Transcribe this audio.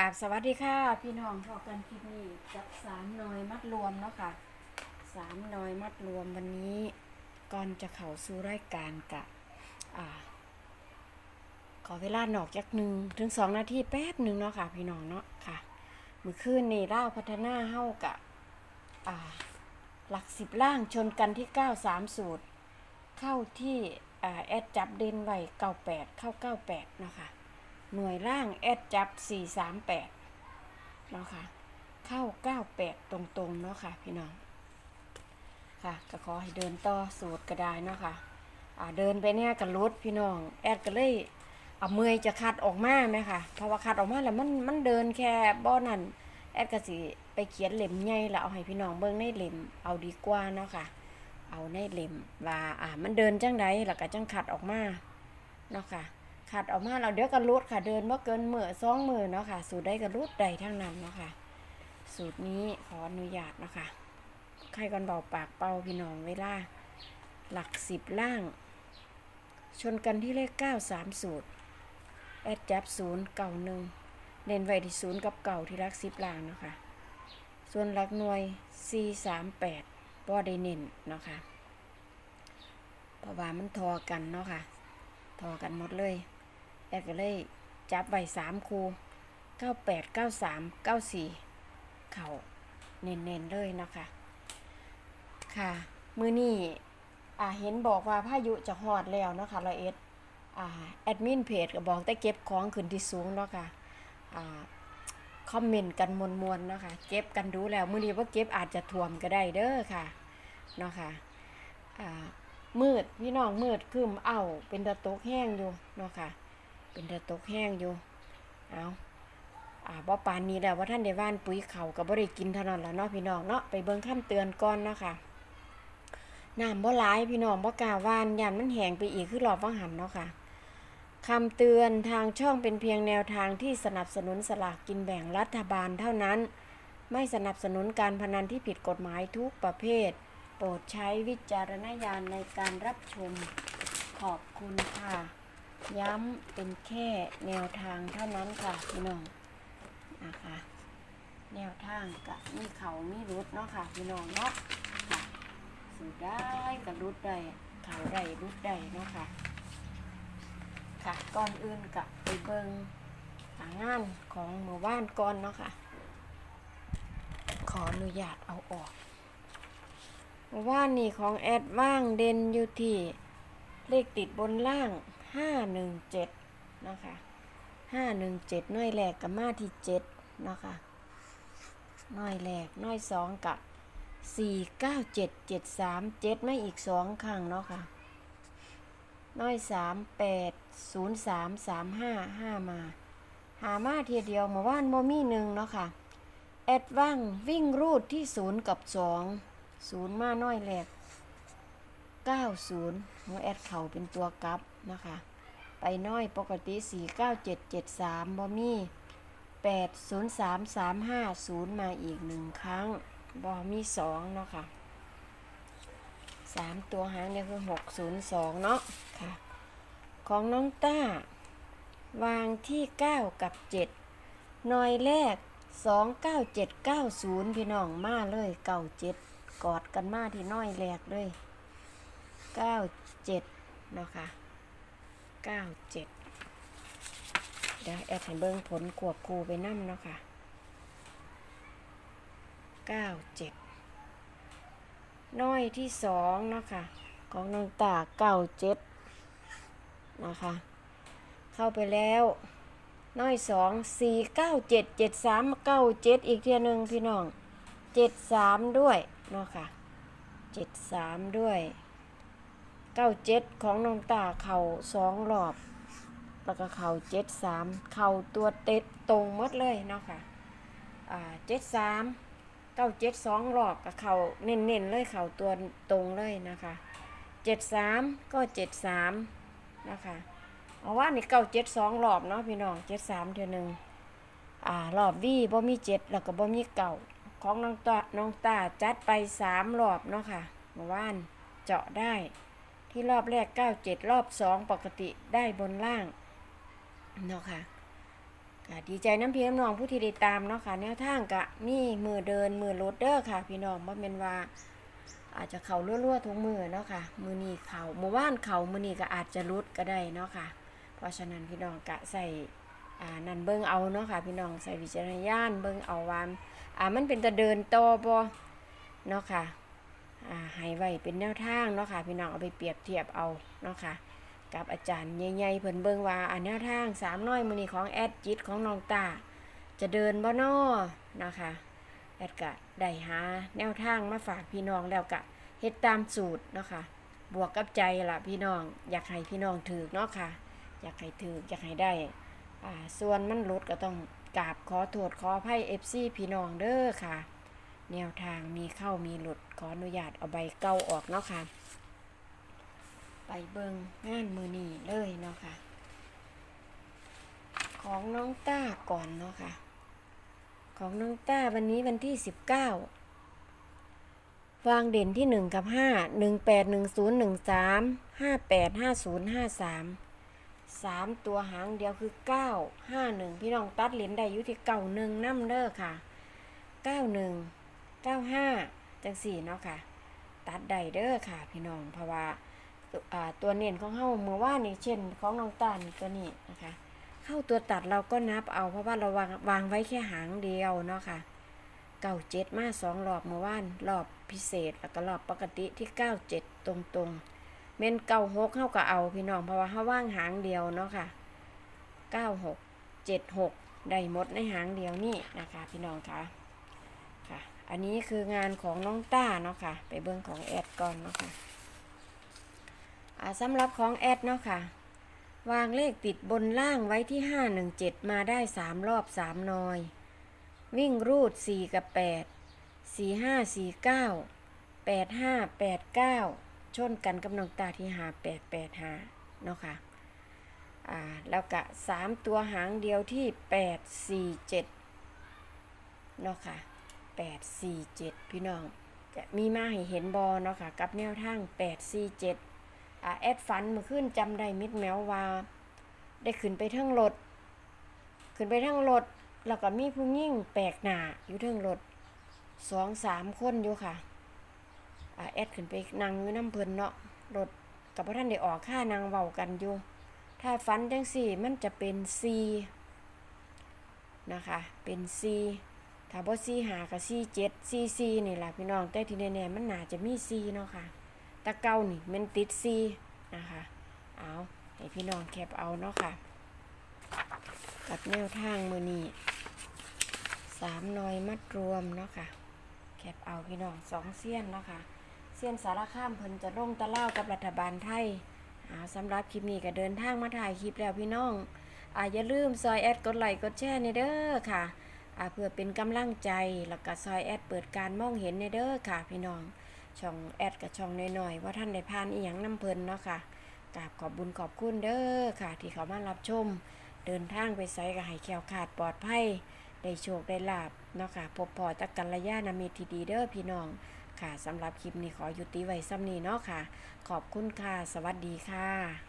กราบสวัสดีค่ะ พี่น้องพอกันคลิปนี้กับสามนอยมัดรวมเนาะค่ะสามนอยมัดรวมวันนี้ก่อนจะเข้าสู่รายการกะอ่า ขอเวลาหนอกจักหนึ่งถึงสองนาทีแป๊บหนึ่งเนาะค่ะ พี่น้องเนาะค่ะมือคืนนี่เล่าพัฒนาเฮ้ากะอ่า หลักสิบล่างชนกันที่เก้าสามสูตร เข้าที่อ่าแอดจับเดนไว้เก้าแปดเข้าเก้าแปดเนาะค่ะ หน่วยล่างแอดจับ 438เนาะค่ะ เข้า 98 ตรงๆ เนาะค่ะ พี่น้อง ค่ะ ก็ขอให้เดินต่อสูตรก็ได้เนาะค่ะ อ่า เดินไปเนี่ยกับรถพี่น้อง แอดก็เลยเอาเมอยจะคัดออกมาไหมค่ะ เพราะว่าคัดออกมาแล้วมันมันเดินแค่บ่อนั่นแอดก็สิไปเขียนเล่มใหญ่แล้วเอาให้พี่น้องเบิ่งในเล่มเอาดีกว่าเนาะค่ะ เอาในเล่มว่าอ่ามันเดินจังไดแล้วก็จังคัดออกมาเนาะค่ะ ขัดออกมาเราเดี๋ยวก็รูดค่ะเดินว่าเกินมือสองมือเนาะค่ะ สูตรได้ก็รูดใดทั้งนั้นเนาะค่ะ สูตรนี้ขออนุญาตเนาะค่ะใครกันเบาปากเป่าพี่น้องเวลา หลักสิบล่าง ชนกันที่เลขเก้าสามสูตรแอดจับศูนย์เก่าหนึ่งเน้นไว้ที่ศูนย์กับเก่าที่รักสิบล่างเนาะค่ะ ส่วนหลักหน่วยสี่สามแปดบ่ได้เน้นเนาะค่ะเพราะว่ามันทอกันเนาะค่ะ ทอกันหมดเลย แอดก็เลยจับไว้สามคูเก้าแปดเก้าสามเก้าสี่เข่าเน้นๆเลยนะคะ ค่ะ มือนี่อ่าเห็นบอกว่าพายุจะฮอดแล้วเนาะคะละเอ็ดอ่าแอดมินเพจก็บอกแต่เก็บของขึ้นที่สูงเนาะค่ะอ่าคอมเมนต์กันมวนๆเนาะค่ะเก็บกันดูแล้ว มือนี้ว่าเก็บอาจจะท่วมก็ได้เด้อค่ะเนาะค่ะอ่ามืดพี่น้องมืดครึมเอ้าเป็นตะตกแห้งอยู่เนาะค่ะ เป็นตะตกแห้งอยู่ เอาอ่าบ่ปานนี้แล้วว่าท่านได้ว่านปุ๋ยเขาก็บ่ได้กินเท่านั้นล่ะเนาะพี่น้องเนาะไปเบิ่งคำเตือนก่อนเนาะค่ะน้ำบ่หลายพี่น้องบ่กล้าว่านยานมันแห้งไปอีกคือรอบว่างหันเนาะค่ะคำเตือนทางช่องเป็นเพียงแนวทางที่สนับสนุนสลากกินแบ่งรัฐบาลเท่านั้น ไม่สนับสนุนการพนันที่ผิดกฎหมายทุกประเภท โปรดใช้วิจารณญาณในการรับชมขอบคุณค่ะ ย้ำเป็นแค่แนวทางเท่านั้นค่ะพี่น้องนะคะ แนวทางกับมีเขามีรุดเนาะค่ะพี่น้องเนาะค่ะสูดได้กับรุดได้เขาได้รุดได้เนาะค่ะค่ะก่อนอื่นกับไปเบิงหางานของหมู่บ้านก่อนเนาะค่ะ ขออนุญาตเอาออกว่านี่ของแอดว่างเด่นอยู่ที่เลขติดบนล่าง 517นะคะ517น้อยแรกกับมาที่7นะคะน้อยแรกน้อยสองกับ49773 7ไม่อีกสองครั้งเนาะค่ะน้อย3 8 0 3 3 5 5มา หามาเทียเดียวเมื่านโมมี่หนึ่งเนาะค่ะแอดว่างวิ่งรูดที่ศูนย์กับสองศูนย์มาน้อยแรกเก้าศูนย์หัวแอดเข่าเป็นตัวกลับนะคะ ไปน้อยปกติสี่เก้าเจ็ดเจ็ดสามบอมี่แปดศูนย์สามสามห้าศูนย์มาอีกหนึ่งครั้งบอมี่สองเนาะค่ะสามตัวหางเนี่ยคือหกศูนย์สองเนาะค่ะ ของน้องต้าวางที่เก้ากับเจ็ดน่อยแรกสองเก้าเจ็ดเก้าศูนย์พี่น้องมาเลยเก้าเจ็ดกอดกันมาที่น้อยแรกเลย เก้าเจ็ดเนาะค่ะเก้าเจ็ดเดี๋ยวแอดให้เบิ้งผลขวบครูไปนั่มเนาะค่ะเก้าเจ็ดน้อยที่สองเนาะค่ะของน้องตาเก้าเจ็ดนะคะ เข้าไปแล้วน้อยสองสี่เก้าเจ็ดเจ็ดสามเก้าเจ็ดอีกเทียหนึ่งพี่น้องเจ็ดสามด้วยเนาะค่ะเจ็ดสามด้วย เก้าเจ็ดของน้องตาเข่าสองรอบ แล้วก็เข่าเจ็ดสามเข่าตัวเต็ดตรงหมดเลยเนาะค่ะอ่าเจ็ดสามเก้าเจ็ดสองรอบกับเข่าเน้นๆเลยเข่าตัวตรงเลยนะคะเจ็ดสามก็เจ็ดสามนะคะเอาว่านี่เก้าเจ็ดสองรอบเนาะพี่น้องเจ็ดสามเท่านึงอ่ารอบวี่บ่มีเจ็ดแล้วก็บ่มีเก่าของน้องตาน้องตาจัดไปสามรอบเนาะค่ะเมื่อวานเจาะได้ ที่รอบแรกเก้าเจ็ดรอบสองปกติได้บนล่างเนาะค่ะดีใจน้ำพี่น้ำน้องผู้ที่ได้ตามเนาะค่ะแนวทางกะมีมือเดินมือรถเด้อค่ะ พี่น้องบ่แม่นว่า อาจจะเข่ารั่วๆทุกมือเนาะค่ะ มือนีเข่ามือว่านเข่ามือนีก็อาจจะรุดก็ได้เนาะค่ะ เพราะฉะนั้นพี่น้องกะใส่นั่นเบิ่งเอาเนาะค่ะพี่น้องใส่วิจารณญาณเบิ่งเอาวามอ่ามันเป็นตะเดินโต่อบ่เนาะค่ะ อ่าให้ไว้เป็นแนวทางเนาะค่ะพี่น้องเอาไปเปรียบเทียบเอาเนาะค่ะกับอาจารย์ใหญ่ๆเพิ่นเบิ่งว่าอันแนวทางสามน้อยมือนี้ของแอดจิตของน้องตา จะเดินบ่นอนะคะแอดกะได้หาแนวทางมาฝากพี่น้องแล้วกะเฮ็ดตามสูตรเนาะค่ะบวกกับใจล่ะพี่น้องอยากให้พี่น้องถือเนาะค่ะ อยากให้ถืออยากให้ได้อ่าส่วนมันลดก็ต้องกราบขอโทษขออภัย FC พี่น้องเด้อค่ะ แนวทางมีเข้ามีหลุดขออนุญาตเอาใบเก่าออกเนาะค่ะ ไปเบิงงานมือนีเลยเนาะค่ะ ของน้องต้าก่อนเนาะค่ะ ของน้องต้าวันนี้วันที่สิบเก้าวางเด่นที่หนึ่งกับห้าหนึ่งแปดหนึ่งศูนย์หนึ่งสามห้าแปดห้าศูนย์ห้าสามสามตัวหางเดียวคือเก้าห้าหนึ่งพี่น้องตัดเหรียญได้ยู่ที่เก้าหนึ่งน้ำเด้อค่ะเก้าหนึ่งเก้าห้าจังสี่เนาะค่ะ ตัดไดเด้อค่ะพี่น้องเพราะว่าตัวเน้นของเฮาเมื่อว่านี่เช่นของน้องตาลตัวนี้นะคะ เข้าตัวตัดเราก็นับเอาเพราะว่าเราวางวางไว้แค่หางเดียวเนาะค่ะเก้าเจ็ดมาสองรอบเมื่อวานรอบพิเศษแล้วก็รอบปกติที่เก้าเจ็ดตรงตรงๆเมนเก้าหกเข้าก็เอาพี่น้องเพราะว่าเขาว่างหางเดียวเนาะค่ะเก้าหกเจ็ดหกได้หมดในหางเดียวนี่นะคะ พี่น้องคะ ค่ะ อันนี้คืองานของน้องต้าเนาะค่ะ ไปเบิ้องของแอดก่อนเนาะค่ะสำหรับของแอดเนาะค่ะ วางเลขติดบนล่างไว้ที่ 517 มาได้ 3 รอบ 3นอย วิ่งรูด 4 กับ 8 4 5 4 9 8 5 8 9 ชนกันกับน้องตาที่5 8 8 5เนาะค่ะอ่าแล้วก็ 3 ตัวหางเดียวที่ 8 4 7เนาะค่ะ 8 4 7 พี่น้อง จะมีมาให้เห็นบอเนาะค่ะ กับแนวทาง 8 4 7อ่าแอดฟันมื่อขึ้นจำได้มิดแมวว่า ได้ขึ้นไปทั้งรถ ขึ้นไปทั้งรถ แล้วก็มีผู้ยิ่งแปลกหน้าอยู่ทั้งรถสองสามคนอยู่ค่ะอ่าแอดขึ้นไปนั่งอยู่น้ำเพลินเนาะรถกับพระท่านได้ออกค่านางเว้ากันอยู่ ถ้าฟันจังสี่มันจะเป็นซีนะคะ เป็นซี ถ้าบ่ซีหากับซีเจ็ดซีซีนี่แหละพี่น้องแต่ที่แน่ๆมันน่าจะมีซีเนาะค่ะตะเก้านี่มันติดซีนะคะเอาให้พี่น้องแคปเอาเนาะค่ะกับแนวทางมือนี้สามนอยมัดรวมเนาะค่ะแคปเอาพี่น้องสองเสี้ยนเนาะค่ะเสี้ยนสารข้ามเพิ่นจะลงตะเล่ากับรัฐบาลไทยเอาสำหรับคลิปนี้ก็เดินทางมาถ่ายคลิปแล้วพี่น้องอ่าอย่าลืมซอยแอดกดไลค์กดแชร์ในเด้อค่ะอ่า เพื่อเป็นกำลังใจแล้วก็ซอยแอดเปิดการมองเห็นในเด้อค่ะ พี่น้องช่องแอดกับช่องน้อยๆว่าท่านได้พานอีหยังน้ำเพลินเนาะค่ะกราบขอบบุญขอบคุณเด้อค่ะ ที่เขามารับชม เดินทางไปไสก็ให้แคล้วขาดปลอดภัยได้โชคได้ลาบเนาะค่ะพบพอตะกัลยาณมิตรที่ดีเด้อพี่น้องค่ะสำหรับคลิปนี้ขอยุติไว้ซ้ำนี้เนาะค่ะ ขอบคุณค่ะ สวัสดีค่ะ